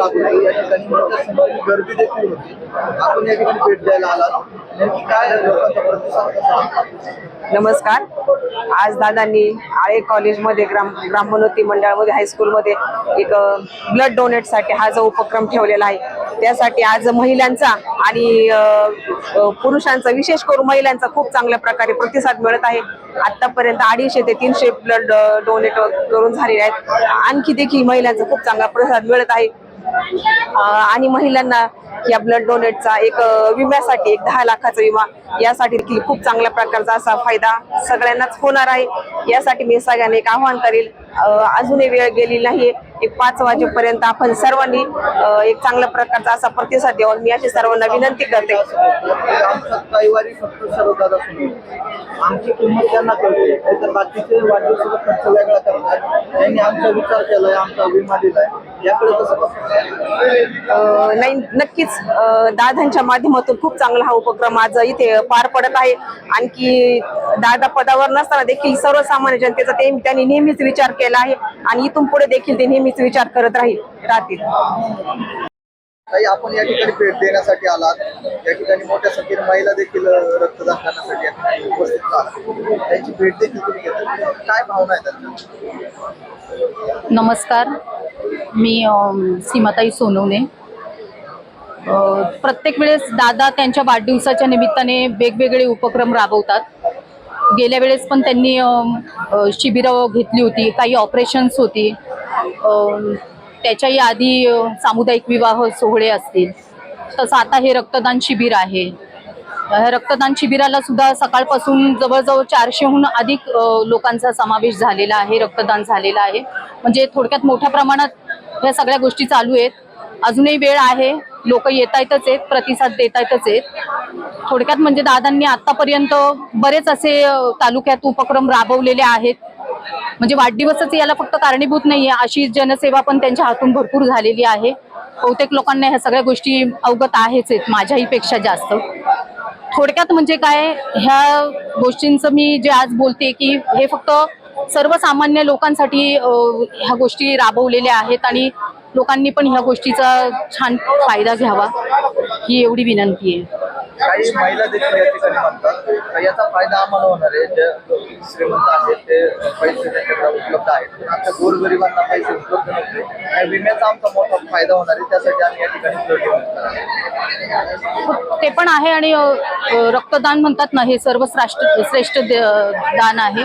या ठिकाणी गर्दी देखील होती. आपण या ठिकाणी भेट द्यायला आलात. नेमकी काय लोकांचा प्रतिसाद कसा नमस्कार. आज दादांनी आळे कॉलेजमध्ये ग्राम ब्राह्मणोती मंडळामध्ये हायस्कूलमध्ये एक ब्लड डोनेटसाठी हा जो उपक्रम ठेवलेला आहे त्यासाठी आज महिलांचा आणि पुरुषांचा विशेष करून महिलांचा खूप चांगल्या प्रकारे प्रतिसाद मिळत आहे. आतापर्यंत अडीचशे ते तीनशे ब्लड डोनेट करून झालेले आहेत. आणखी देखील महिलांचा खूप चांगला प्रतिसाद मिळत आहे. आणि महिलांना या ब्लड डोनेटचा एक विम्यासाठी एक दहा लाखाचा विमा यासाठी देखील खूप चांगल्या प्रकारचा असा फायदा सगळ्यांनाच होणार आहे. यासाठी मी सगळ्यांना एक आवाहन करेल. अजूनही वेळ गेली नाही एक पाच वाजेपर्यंत आपण सर्वांनी एक चांगल्या प्रकारचा असा प्रतिसाद द्यावा. मी अशी सर्वांना विनंती करते. आमच्या रविवारी फक्त सर्वदादा सुरू आमची किंमत त्यांना कळते नाहीतर बाकीचे वाढदिवसाचा खर्च वेगळा करतात. त्यांनी आमचा विचार केलाय आमचा विमा दिलाय. याकडे कसं बघताय? अ, नाही नक्कीच दादांच्या माध्यमातून खूप चांगला हा उपक्रम आज इथे पार पडत आहे. आणखी दादा पदावर नसताना देखील सर्वसामान्य जनतेचा ते त्यांनी नेहमीच विचार केला आहे. आणि इथून पुढे देखील ते नेहमीच विचार करत राहील राहतील. ताई आपण या ठिकाणी भेट देण्यासाठी आलात. या ठिकाणी मोठ्या संख्येने महिला देखील रक्तदान करण्यासाठी या ठिकाणी उपस्थित आहात त्यांची भेट देखील तुम्ही घेतली काय भावना आहे त्यांच्या? नमस्कार. मी सीमाताई सोनवणे. प्रत्येक वेळेस दादा त्यांच्या वाढदिवसाच्या निमित्ताने वेगवेगळे उपक्रम राबवतात. गेल्या वेळेस पण त्यांनी शिबिरं घेतली होती काही ऑपरेशन्स होती. त्याच्याही आधी सामुदायिक विवाह सोहळे असतील. तसं आता हे रक्तदान शिबिर आहे. ह्या रक्तदान शिबिराला सुद्धा सकाळपासून जवळजवळ चारशेहून अधिक लोकांचा समावेश झालेला आहे रक्तदान झालेला आहे. म्हणजे थोडक्यात मोठ्या प्रमाणात ह्या सगळ्या गोष्टी चालू आहेत. अजूनही वेळ आहे. लोक येत आहेतच आहेत प्रतिसाद देत आहेतच आहेत. थोडक्यात म्हणजे दादांनी आतापर्यंत बरेच असे तालुक्यात उपक्रम राबवलेले आहेत. म्हणजे वाढदिवसच याला फक्त कारणीभूत नाहीये. अशी जनसेवा पण त्यांच्या हातून भरपूर झालेली आहे. बहुतेक लोकांना ह्या सगळ्या गोष्टी अवगत आहेच आहेत माझ्याही पेक्षा जास्त. थोडक्यात म्हणजे काय ह्या गोष्टींचं मी जे आज बोलते की हे फक्त सर्वसामान्य लोकांसाठी ह्या गोष्टी राबवलेल्या आहेत आणि लोकांनी पण ह्या गोष्टीचा छान फायदा घ्यावा ही एवढी विनंती आहे. काही महिला देखील या ठिकाणी म्हणतात. तर याचा फायदा आम्हाला होणार आहे. जे श्रीमंत आहेत ते पैसे त्यांच्याकडे उपलब्ध आहेत. पण आमच्या गोरगरिबांना पैसे उपलब्ध नसते आणि विम्याचा आमचा मोठा फायदा होणार आहे. त्यासाठी आम्ही या ठिकाणी blood करणार ते पण आहे आणि रक्तदान म्हणतात ना हे सर्व श्रेष्ठ श्रेष्ठ दान आहे.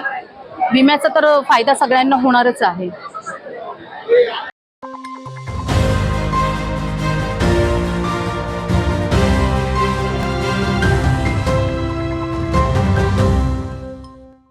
विम्याचा तर फायदा सगळ्यांना होणारच आहे.